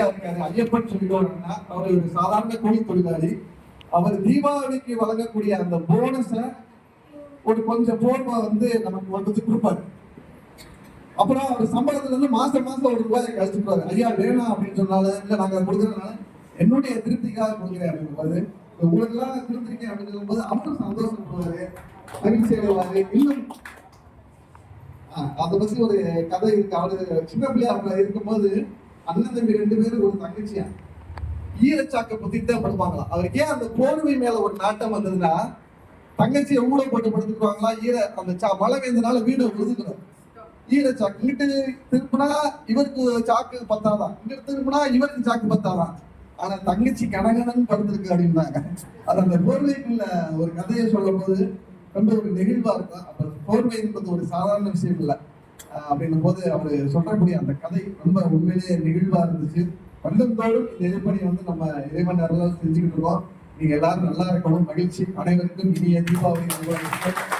இருக்காரு ஐயப்பன் சொல்லிடுவாங்கன்னா அவர் ஒரு சாதாரண கூலி தொழிலாளி. அவர் தீபாவளிக்கு வழங்கக்கூடிய அந்த போனஸை ஒரு கொஞ்சம் போர்வா வந்து நமக்கு வந்து கொடுப்பாரு. அப்புறம் அவர் சம்பளத்துல இருந்து மாசம் மாசம் ஒரு ரூபாயை போறாரு ஐயா வேணாம் அப்படின்னு சொன்னால இல்ல நாங்க கொடுக்கறதுனால என்னுடைய திருப்திக்காக கொடுக்குறேன் அப்படின்னு உங்களுக்கு எல்லாம் கொடுத்துருக்கேன் அப்படின்னு சொல்லும்போது அவரும் சந்தோஷப்படுவாரு மகிழ்ச்சி அடைவாரு இன்னும் ஆஹ் அதை பத்தி ஒரு கதை இருக்கு. அவரு சின்ன பிள்ளையா அவங்க இருக்கும்போது அண்ணன் தம்பி ரெண்டு பேரும் ஒரு தங்கச்சியா? ஈரச்சாக்கை பத்தி தான் படுப்பாங்களா அவருக்கு ஏன் அந்த போர்வை மேல ஒரு நாட்டம் வந்ததுன்னா தங்கச்சியை ஊட போட்டு படுத்துக்குவாங்களா? ஈர அந்த சா மழை பெய்ஞ்சனால வீடு ஒதுக்கணும் ஈரச்சாக்கு இங்கிட்டு திரும்பினா இவருக்கு சாக்கு பத்தாதான் இங்கிட்டு திரும்பினா இவருக்கு சாக்கு பத்தாதான் ஆனா தங்கச்சி கனகனன் படுத்திருக்கு அப்படின்னாங்க. அது அந்த போர்வைக்குள்ள ஒரு கதையை சொல்லும் போது ரொம்ப ஒரு நெகிழ்வா இருக்கும். அப்ப போர்வை என்பது ஒரு சாதாரண விஷயம் இல்லை. அப்படின்னும் போது அவர் சொல்லக்கூடிய அந்த கதை ரொம்ப உண்மையிலேயே நெகிழ்வா இருந்துச்சு. வருடந்தோறும் இந்த இறைப்பணி வந்து நம்ம இறைவன் அருளால் செஞ்சுக்கிட்டு இருக்கோம். நீங்க எல்லாரும் நல்லா இருக்கணும் மகிழ்ச்சி. அனைவருக்கும் இனிய தீபாவளி